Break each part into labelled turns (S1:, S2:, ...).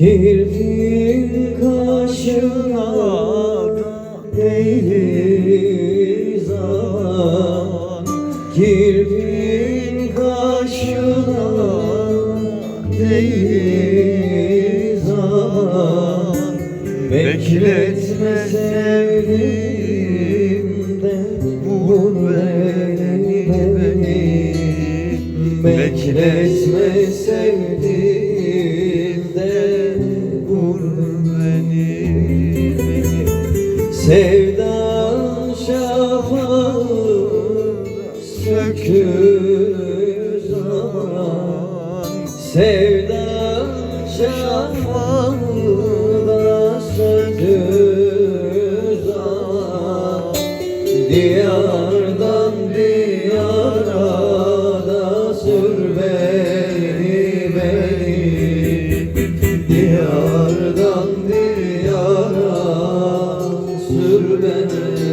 S1: Kirpin kaşına değdi zaman Kirpin kaşına değdi zaman Bekletme sevdim söküğü zaman Sevdan şafağı da söküğü zaman Diyardan diyara sür beni beni. Diyardan diyara sür beni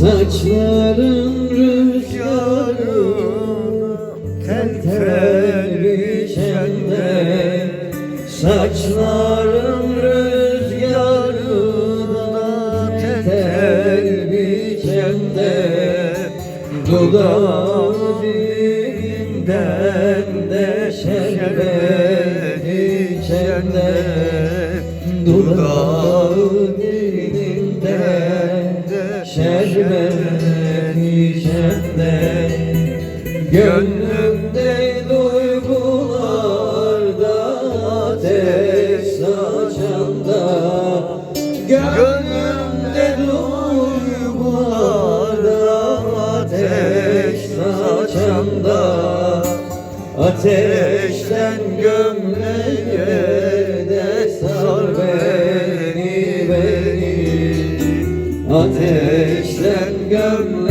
S1: Saçların rüzgarı tel tel biçende Saçların rüzgarına tel tel biçende Dudağı dilinden de şerbet içende. Dudağı Gönlümde duygularda ateş saçanda Gönlümde duygularda ateş saçanda Ateşten gömleğe de beni beni. Ateşten gömleğe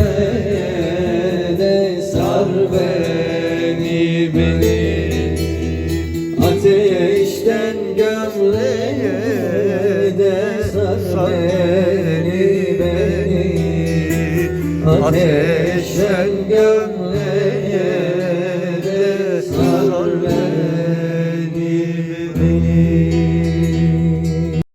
S1: Ateşten gömleğe